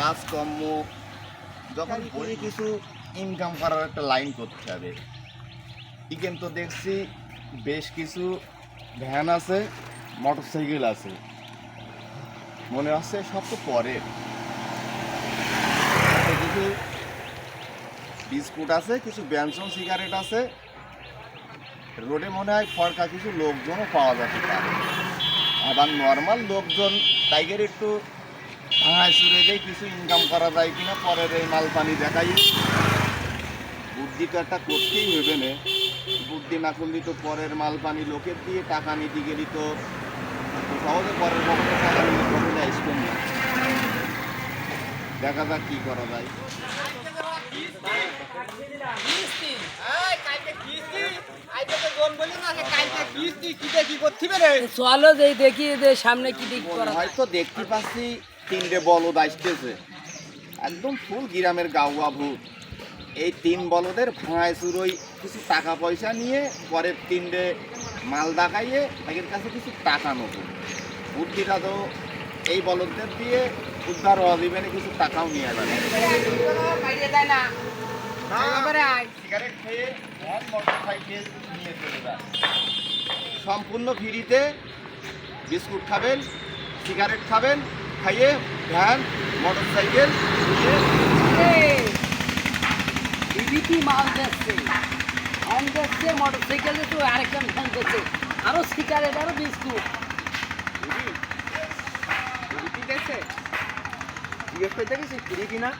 কাজকর্ম যখন বলি কিছু ইনকাম করার একটা লাইন করতে হবে। ইকেন তো দেখছি বেশ কিছু ভ্যান আছে মোটরসাইকেল আছে। মনে হচ্ছে সব তো পরের। কিছু বিস্কুট আছে কিছু ব্যঞ্জন সিগারেট আছে। রোডে মনে হয় ফরকা কিছু লোকজনও পাওয়া যাচ্ছে আবার নর্মাল লোকজন টাইগার একটু ভাঙায় সুরে দিয়ে কিছু ইনকাম করা যায় কিনা পরের এই মাল পানি দেখাই বুদ্ধি তো একটা করতেই হবে না। বুদ্ধি না করলে তো পরের মাল পানি লোকের দিয়ে টাকা নিতে গেলি তো সহজে পরের পক্ষে টাকা নিলে কমে যায় স্পেন্ড দেখা যাক কি করা যায়। চলো যে দেখি যে সামনে কি দিক করা। হয়তো দেখতে পাচ্ছি তিনটে বলদ আসতেছে। একদম ফুল গ্রামের গাওয়া ভূত। এই তিন বলদের ভাঙায় চুরোই কিছু টাকা পয়সা নিয়ে পরে তিনটে মাল দেখাইয়ে তাদের কাছে কিছু টাকা নেব। বুদ্ধিটা তো এই বলদদের দিয়ে উদ্ধার হওয়া দিবে না, কিছু টাকাও নিয়ে যাবে সম্পূর্ণ ফ্রিতে বিস্কুট খাবেন সিগারেট খাবেন খাইয়ে ভ্যান মোটরসাইকেল নিয়ে বিবিটি মাল যাচ্ছে। ভ্যান যাচ্ছে মোটরসাইকেল যাচ্ছে ওই আরেকটা ভ্যান যাচ্ছে আরও সিগারেট আরও বিস্কুট। জিজ্ঞেস করতে গেছি ফ্রি কিনা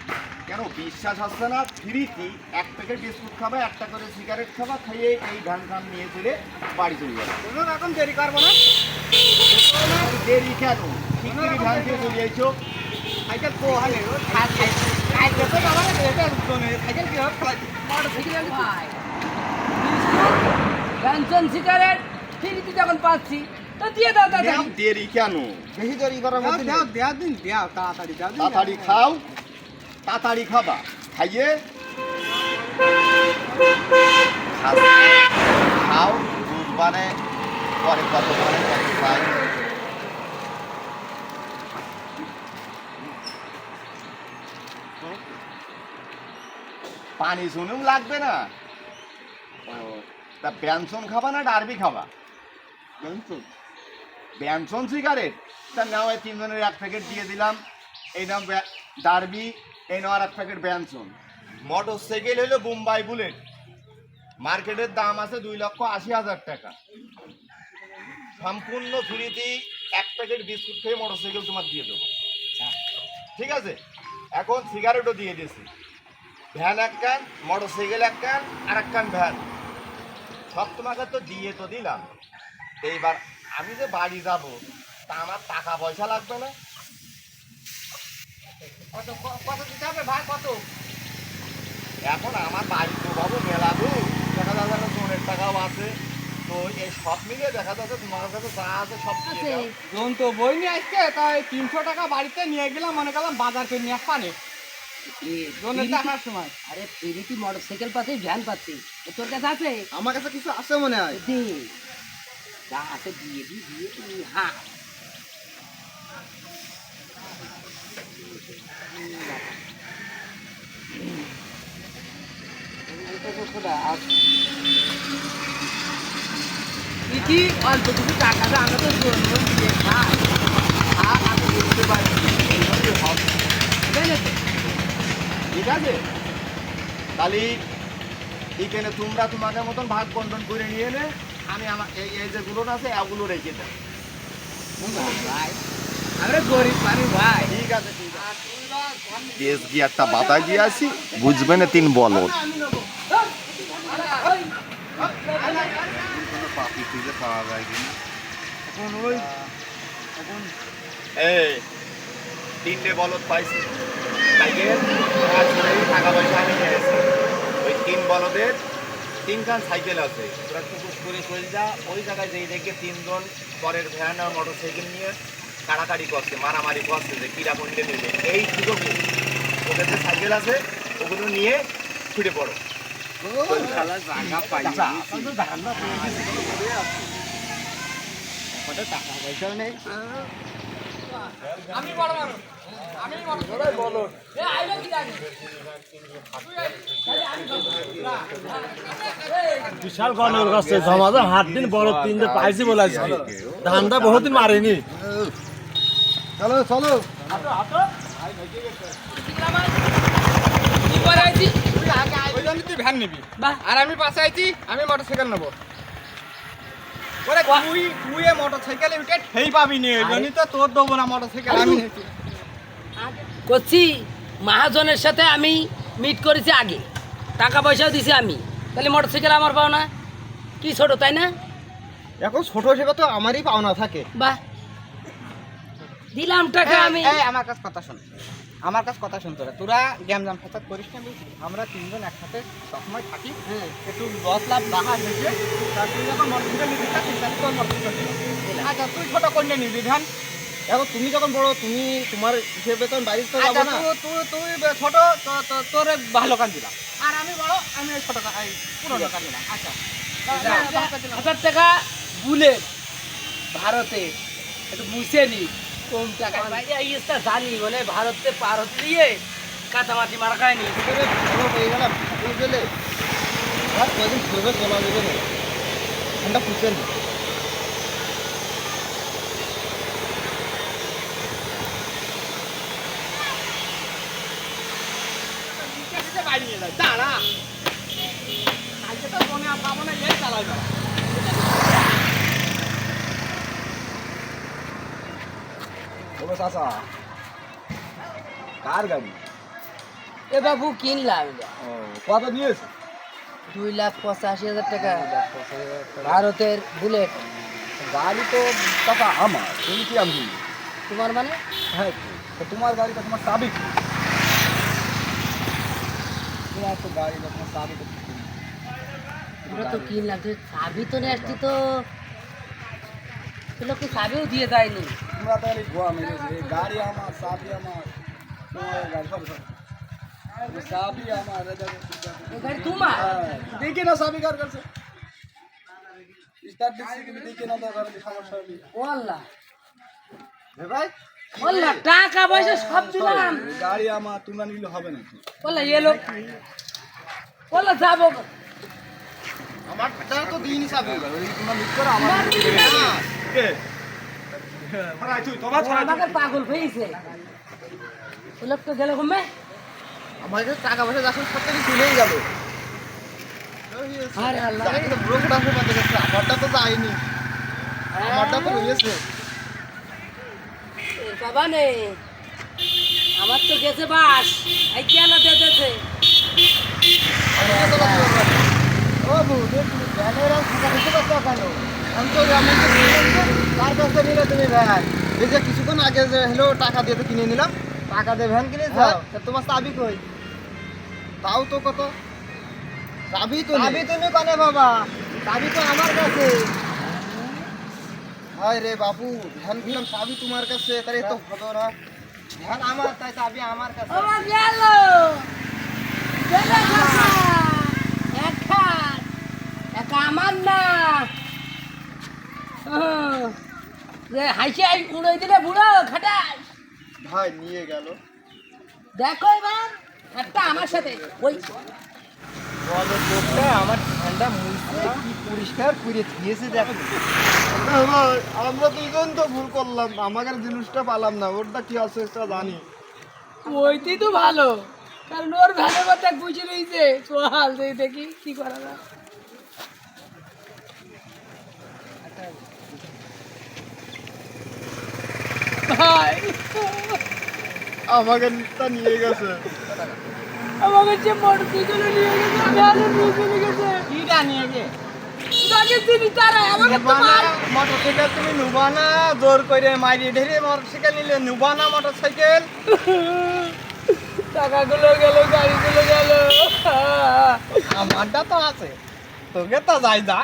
কেন বিশ্বাস হচ্ছে না? ফ্রিতে এক প্যাকেট বিস্কুট খাবা একটা করে সিগারেট খাবা খাইয়ে এই ধান ধান নিয়ে চলে বাড়ি চলে যাবে। কোনো রকম দেরি করব না। দেরি কেন? হালে সাইকেল তো আমার এটা জনে সাইকেল কি হবে? মোটরসাইকেল ভাই ব্যঞ্জন সিগারেট ফ্রিতে যখন পাচ্ছি তো দিয়ে দাও দাদা দেরি কেন? বেশি দেরি করার মধ্যে দাও দেও দিন দেও তাড়াতাড়ি দাও তাড়াতাড়ি খাও তাড়াতাড়ি খাবা। খাইয়ে খাও- খাও বুধবারে পরে কত পরে কত পাই পানি শুনুম লাগবে না। ও তা ব্যঞ্জন খাবা না ডারবি খাবা? ব্যঞ্জন? ব্যঞ্জন সিগারেট তা নাও এই তিনজনের এক প্যাকেট দিয়ে দিলাম। এই নাম ডারবি এই নাও আর এক প্যাকেট ব্যঞ্জন। মোটর সাইকেল হলো বোম্বাই বুলেট। মার্কেটের দাম আছে দুই লক্ষ আশি হাজার টাকা। সম্পূর্ণ ফ্রিতে এক প্যাকেট বিস্কুট খেয়ে মোটর সাইকেল তোমার দিয়ে দেবো। ঠিক আছে? এখন সিগারেটও দিয়ে দিয়েছি। ভ্যান এক কান মোটর সাইকেল এক কান আর এক কান ভ্যান। সব তোমাকে তো দিয়ে তো দিলাম। এইবার আমি যে বাড়ি যাব তা আমার টাকা পয়সা লাগবে না। কত কত দিতে হবে ভাই কত? এখন আমার বাড়ি তো বাবু মেলা দূর দেখা যাচ্ছে জোনের টাকাও আছে। তো এই সব মিলিয়ে দেখা যাচ্ছে তোমার কাছে যা আছে সব কিছু দাও। জন তো বই নিয়ে আসছে তাই তিনশো টাকা বাড়িতে নিয়ে গেলাম মনে করলাম বাজার করে নিয়ে সময় আরে ফ্রিতে মোটরসাইকেল পাচ্ছি ভ্যান পাচ্ছি। তোর কাছে আছে? আমার কাছে কিছু আছে মনে হয়। দে। যা আছে দিয়ে দি দিয়ে দি হ্যাঁ অল্প কিছু টাকা আমরা তো দিয়ে আর আমি বলতে পারি এইভাবে হবে বুঝলে তো? ঠিক আছে? তাহলে এখানে তোমরা তোমাদের মতন ভাগ বন্টন করে নিয়ে নে আমি আমার এই এই যেগুলো আছে এগুলো রেখে দেব। ভাই আমরা গরিব মানুষ ভাই। ঠিক আছে ঠিক আছে। দেশ গিয়ে একটা আসি বুঝবে না তিন বলদ। পাপি খুঁজে পাওয়া যায় কিনা? এখন ওই এখন এই তিনটে বলদ পাইছি। তাইকে টাকা পয়সা আমি নিয়েছি ওই তিন বলদের তিনখান সাইকেল আছে। ওরা টুকুস করে চলে যা ওই জায়গায় যেই দেখে তিনজন পরের ভ্যান আর মোটর সাইকেল নিয়ে কাড়াকাড়ি করছে মারামারি করছে যে কিরা করলে নেবে এই সুযোগে ওদের যে সাইকেল আছে ওগুলো নিয়ে ছুটে পড়ো। টাকা পয়সা নেই। আমি বড় বিশাল গন্ডগোল করছে। জমাজম হাত দিন বড় তিন দিন পাইছি বলে আজকে। ধানটা বহুত দিন মারিনি। চলো চলো। ভ্যান নিবি। আর আমি পাশে আইছি আমি মোটরসাইকেল নেব। ওরে তুই তুই এ মোটরসাইকেলে উঠে ঠেই পাবি নি। তো তোর দেবো না মোটরসাইকেল আমি করছি মহাজনের সাথে আমি মিট করেছি আগে। টাকা পয়সাও দিছি আমি। তাহলে মোটরসাইকেল আমার পাও না। কি ছোট তাই না? এখন ছোট হিসেবে তো আমারই পাওনা থাকে। বাহ। দিলাম টাকা আমি। এই, আমার কাছে কথা শোন। আমার কাছে কথা শুন তোরা। তোরা গ্যাম জাম ফেসাদ করিস না? আমরা তিনজন একসাথে সবসময় থাকি। হ্যাঁ। একটু দশ লাখ টাকা হয়েছে। তা তুই যখন মোটরসাইকেল নিবি। তোর আচ্ছা তুই ছোট কন্যা নিবি ধান। এখন তুমি যখন বড় তুমি তোমার হিসেবে তো বাড়িতে তো আচ্ছা যাব না। তুই তুই ছোট তোর ভালো কান দিলাম। আর আমি বড় আমি ছোট পুরোনো কান দিলাম। আচ্ছা। হাজার টাকা বুলেট ভারতে একটু বুঝে নি কম টাকা জানি মানে ভারতে পার হতে দিয়ে কাঁচামাটি মারা খায়নি এই আর কদিন ঘুরবে চলা যাবে না। ঠান্ডা পুষে নি দাঁড়া কালকে তো মনে আর পাবো না এই চালাই দাঁড়া বলো চাচা। কার গাড়ি? এ বাবু কিনলাম। ও কত দুই লাখ পঁচাশি হাজার টাকা। ভারতের বুলেট। গাড়ি তো টাকা আমার তুমি কি আমি। তোমার মানে? হ্যাঁ তোমার গাড়িটা তোমার চাবি তোমার তো গাড়ি তোমার চাবি তো তো কিনলাম তুই চাবি তো নিয়ে আসছি তো লোককে চাবিও দিয়ে দেয়নি। তোমরা তো এই গোয়া মেরেছে এই গাড়ি আমার চাবি আমার তোমার গাড়ি সব সব। আমার তোমার? হ্যাঁ, দেখি না চাবি কার কাছে। স্টার্ট দিচ্ছি কিন্তু দেখি না তো গাড়ি সমস্যা হবে। ও আল্লাহ। ভাই? আল্লাহ টাকা পয়সা সব দিলাম গাড়ি আমার তোমরা নিলে হবে নাকি? বললা এলো বললা যাব। আমার তো দিইনি চাবি তোমরা মিট করে। আমার কে ছড়াই তুই তোমার ছড়াই আমাকে পাগল হয়েছে। ও লোক তো গেল ঘুমে। আমাদের টাকা পয়সা যখন সব থেকে চলেই গেল। আরে আল্লাহ। ব্রোকেট আসে পাতে আমারটা তো যায়নি। আমারটা তো রয়েছে। বাবা নে আমার তো গেছে বাস। এই ও দিতে পারছ কেন? আমি তো আমি তো কার কাছে নিলে তুমি ভ্যান এই কিছুক্ষণ আগে যে হলো টাকা দিয়ে তো কিনে নিলাম টাকা দিয়ে ভ্যান কিনে যাও তোমার চাবি কই তাও তো কত চাবি তো চাবি তুমি কনে বাবা চাবি তো আমার কাছে হায় রে বাবু কিনলাম চাবি তোমার কাছে তাহলে তো হবে না আমার তাই চাবি আমার কাছে আমার এক আমার না হাসি আই উড়াই দিলে বুড়ো ভাই নিয়ে গেল। দেখো এবার একটা আমার সাথে ওই বলো লোকটা আমার ঠান্ডা মুখে কি পরিষ্কার করে দিয়েছে দেখো। ভাই আমরা দুজন তো ভুল করলাম আমাদের জিনিসটা পালাম না ওরটা কি আছে সেটা জানি। ওইটি তো ভালো কারণ ওর ভালো কথা বুঝে চল দেখি দেখি কি করা যায় ভাই আমাকে তা নিয়ে গেছে। আমাকে যে মোটরসাইকেল নিয়ে গেছে ভ্যানে নিয়ে চলে গেছে। কিটা নিয়ে গে তাকে চিনি তারা আমাকে তো মোটরসাইকেল তুমি নুবা না জোর করে মারি ধরে মোটরসাইকেল নিলে। নুবা না মোটরসাইকেল টাকাগুলো গেল গাড়িগুলো গেল। আমারটা তো আছে। তোকে তো যাই যা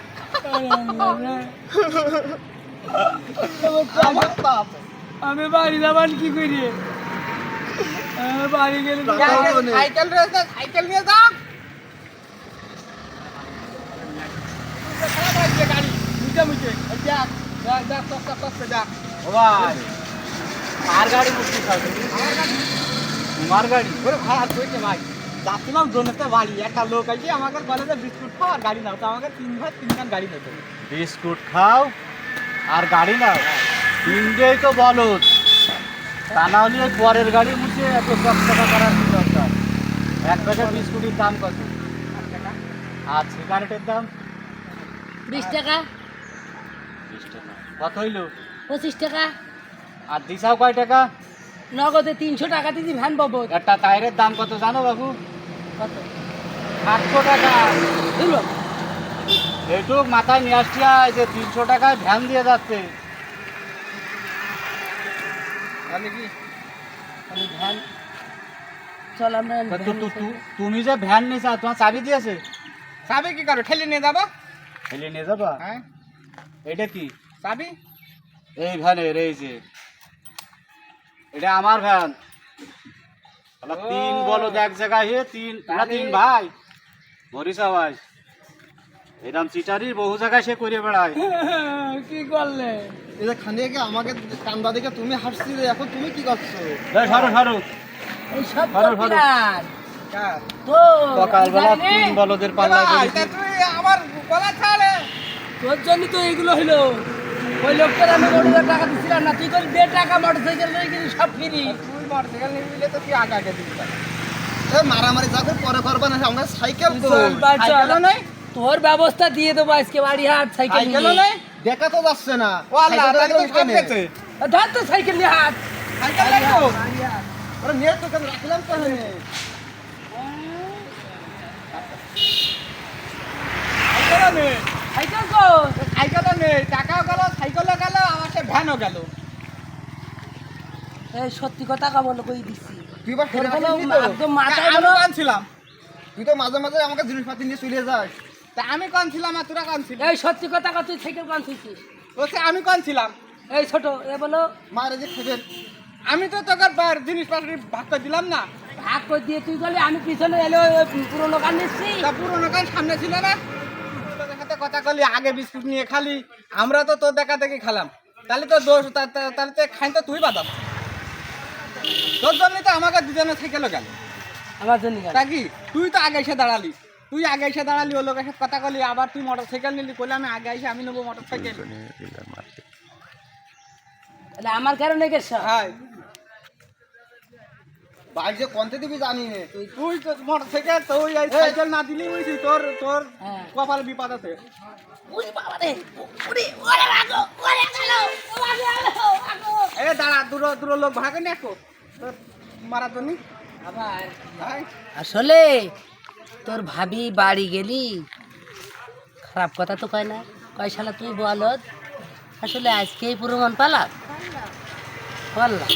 আমার তো আছে। আমি বাড়ি যাবার কি করি? বাড়ি গেলে। সাইকেল রয়েছে সাইকেল নিয়ে যাও গাড়ি সস্তা সস্তা যাক ভাই আর গাড়ি মুক্তি খাবে তোমার গাড়ি ওরে ভাই আর কইতে ভাই যাচ্ছিলাম জোনেতে বাড়ি। একটা লোক আছে আমাকে বলে যে বিস্কুট খাও আর গাড়ি নাও। তো আমাকে তিন ভাই তিনখান গাড়ি নিতে বিস্কুট খাও আর গাড়ি নাও। তিনটেই তো বলো তা না হলে ওই পরের গাড়ি মুছে এত সব টাকা করার কি দরকার? এক প্যাকেট বিস্কুটের দাম কত? আর সিগারেটের দাম? বিশ টাকা। বিশ টাকা। কত হইল? পঁচিশ টাকা। আর দিশাও কয় টাকা? নগদে তিনশো টাকা দিদি ভ্যান পাবো। একটা টায়ারের দাম কত জানো বাবু? কত? সাতশো টাকা। দিল এইটুক মাথায় নিয়ে আসছি যে তিনশো টাকায় ভ্যান দিয়ে যাচ্ছে। আমি কি? আমি ভ্যান চল আমরা তুমি যে ভ্যান নিয়েছ তোমার চাবি দিয়েছে চাবি কি করো? ঠেলে নিয়ে যাব? ফেলে নিয়ে যাবা? হ্যাঁ। এটা কি? চাবি? এই ভ্যানের এই যে। এটা আমার ভ্যান। তিন বলো এক জায়গায় হে তিন তোমরা তিন ভাই। মরিসা ভাই। এরম চিটারি বহু জায়গায় সে করে বেড়ায়। কি করলে? এই যে খানিকে আমাকে কান্দা দেখে তুমি হাসছিলে এখন তুমি কি করছ? সরো সরো। এই সব তো সকালবেলা তিন বলদের তুই আমার গলা ছাড়ে। তোর জন্য তো এইগুলো হইল। ওই লোকটার আমি ওর টাকা দিছিলাম না। তুই করে দেড় টাকা মোটর নিয়ে গেলি সব ফ্রি। তুই মোটরসাইকেল নিয়ে নিলে তো তুই আগে আগে দিবি মারামারি যা পরে করবা না আমরা সাইকেল চল, নেই? তোর ব্যবস্থা দিয়ে দেবো আজকে বাড়ি হাট সাইকেল। নেই? দেখা তো যাচ্ছে না। ও আল্লাহ তাহলে তো গেছে ধর তো সাইকেল নিয়ে হাট। সাইকেল নেই তো ওরে নিয়ে তো কেন রাখলাম তো সাইকেল নেই। টাকাও গেল সাইকেলও গেল আমার সে ভ্যানও গেল। এই সত্যি কথা কাবল কই দিছি। তুই বা? একদম মাথায় আমি তুই তো মাঝে মাঝে আমাকে জিনিসপাতি নিয়ে চলে যাস। তা আমি কানছিলাম আর তোরা কানছিলি এই সত্যি কথা কা তুই সাইকেল কান থুইছিস বলছে আমি কানছিলাম এই ছোট এ বলো। মারে যে খেবেন আমি তো তোকে বার জিনিসপত্র ভাগ করে দিলাম না। ভাগ করে দিয়ে তুই বলে আমি পিছনে এলো পুরোনো গান নিচ্ছি তা পুরোনো কান সামনে ছিল না। তোদের সাথে কথা কলি আগে বিস্কুট নিয়ে খালি। আমরা তো তোর দেখা দেখি খালাম। তাহলে তো দোষ তাহলে তো খাই তো তুই বাদাম। তোর জন্য তো আমাকে দুজনে সাইকেলও গেল। আমার জন্য গান। তা কি? তুই তো আগে এসে দাঁড়ালি। তুই আগে এসে দাঁড়ালি ও লোকের সাথে কথা কলি আবার তুই মোটর সাইকেল নিলি বলে আমি আগে এসে আমি নেব মোটর সাইকেল তাহলে আমার কারণে গেছ? হ্যাঁ বাইক যে কন্তে দিবি জানি নে। তুই তো মোটর সাইকেল তুই এই সাইকেল না দিলি বুঝছি তোর তোর হ্যাঁ। কপালে বিপদ আছে। ওরে বাবা রে ওরে ওরে আগো ওরে গেল ওরে আগো এ দাঁড়া দূর দূর লোক ভাগে নে একো। তোর মারা তো নি আবার। ভাই আসলে তোর ভাবি বাড়ি গেলি? খারাপ কথা তো কয় না। কয় শালা, তুই বলত আসলে আজকেই পুরো মন পালাম বললাম